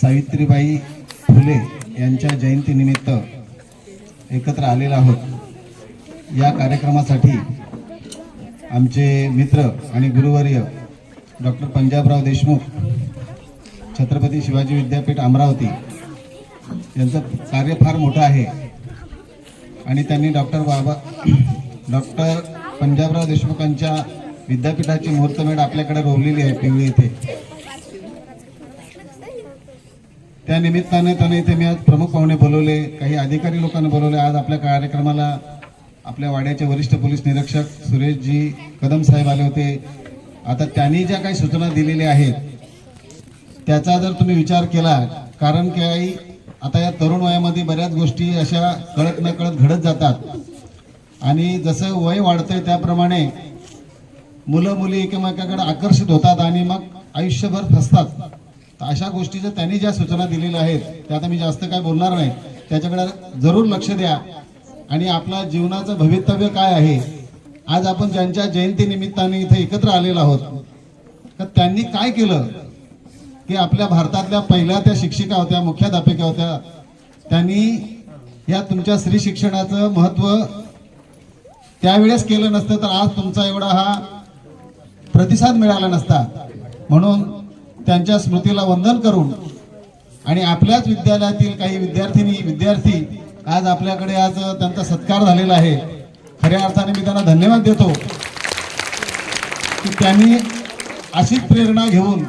सावित्रीबाई फुले यांच्या जयंतीनिमित्त एकत्र आलेलो आहोत. या कार्यक्रमासाठी आमचे मित्र आणि गुरुवर्य डॉक्टर पंजाबराव देशमुख छत्रपती शिवाजी विद्यापीठ अमरावती यांचं कार्य फार मोठं आहे. आणि त्यांनी डॉक्टर बाबा डॉक्टर पंजाबराव देशमुखांच्या विद्यापीठाची मुहूर्तमेढ आपल्याकडे रोवलेली आहे पिवळी इथे. त्या निमित्ताने त्यांना इथे मी आज प्रमुख पाहुणे बोलवले काही अधिकारी लोकांना बोलवले. आज आपल्या कार्यक्रमाला आपल्या वाड्याचे वरिष्ठ पोलीस निरीक्षक सुरेशजी कदम साहेब आले होते. आता त्यांनी ज्या काही सूचना दिलेल्या आहेत त्याचा जर तुम्ही विचार केला कारण काही आता या तरुण वयामध्ये बऱ्याच गोष्टी अशा कळत न कळत घडत जातात. आणि जसं वय वाढतंय त्याप्रमाणे मुलं मुली एकमेकाकडे आकर्षित होतात आणि मग आयुष्यभर फसतात. तर अशा गोष्टीच्या त्यांनी ज्या सूचना दिलेल्या आहेत त्या आता मी जास्त काय बोलणार नाही. त्याच्याकडे जरूर लक्ष द्या. आणि आपला जीवनाचं भवितव्य काय आहे? आज आपण ज्यांच्या जयंतीनिमित्ताने इथे एकत्र आलेलो आहोत तर त्यांनी काय केलं? की आपल्या भारतातल्या पहिल्या त्या शिक्षिका होत्या मुख्याध्यापिका होत्या त्यांनी या तुमच्या स्त्री शिक्षणाचं महत्त्व त्यावेळेस केलं नसतं तर आज तुमचा एवढा हा प्रतिसाद मिळाला नसता. म्हणून त्यांच्या स्मृतीला वंदन करून आणि आपल्याच विद्यालयातील काही विद्यार्थिनी विद्यार्थी आज आपल्याकडे आज त्यांचा सत्कार झालेला आहे. खऱ्या अर्थाने मी त्यांना धन्यवाद देतो. की त्यांनी अशीच प्रेरणा घेऊन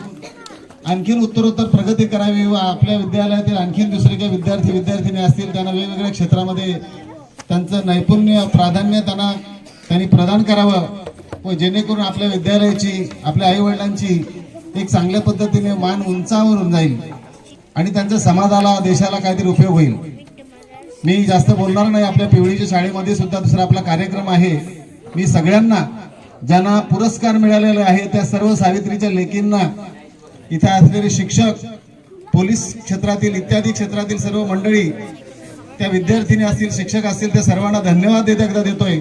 आणखीन उत्तरोत्तर प्रगती करावी व आपल्या विद्यालयातील आणखीन दुसरे काही विद्यार्थी विद्यार्थिनी असतील त्यांना वेगवेगळ्या क्षेत्रामध्ये त्यांचं नैपुण्य प्राधान्य त्यांना त्यांनी प्रदान करावं व जेणेकरून आपल्या विद्यालयाची आपल्या आईवडिलांची एक चांगल्या पद्धतीने मान उंचावरून जाईल आणि त्यांच्या समाजाला देशाला काहीतरी उपयोग होईल. मी जास्त बोलणार नाही आपल्या पिवळीच्या शाळेमध्ये सुद्धा दुसरा आपला कार्यक्रम आहे. मी सगळ्यांना ज्यांना पुरस्कार मिळालेले आहे त्या सर्व सावित्रीच्या लेकींना इथे असलेले शिक्षक पोलीस क्षेत्रातील इत्यादी क्षेत्रातील सर्व मंडळी त्या विद्यार्थिनी असतील शिक्षक असतील त्या सर्वांना धन्यवाद देत एकदा देतोय.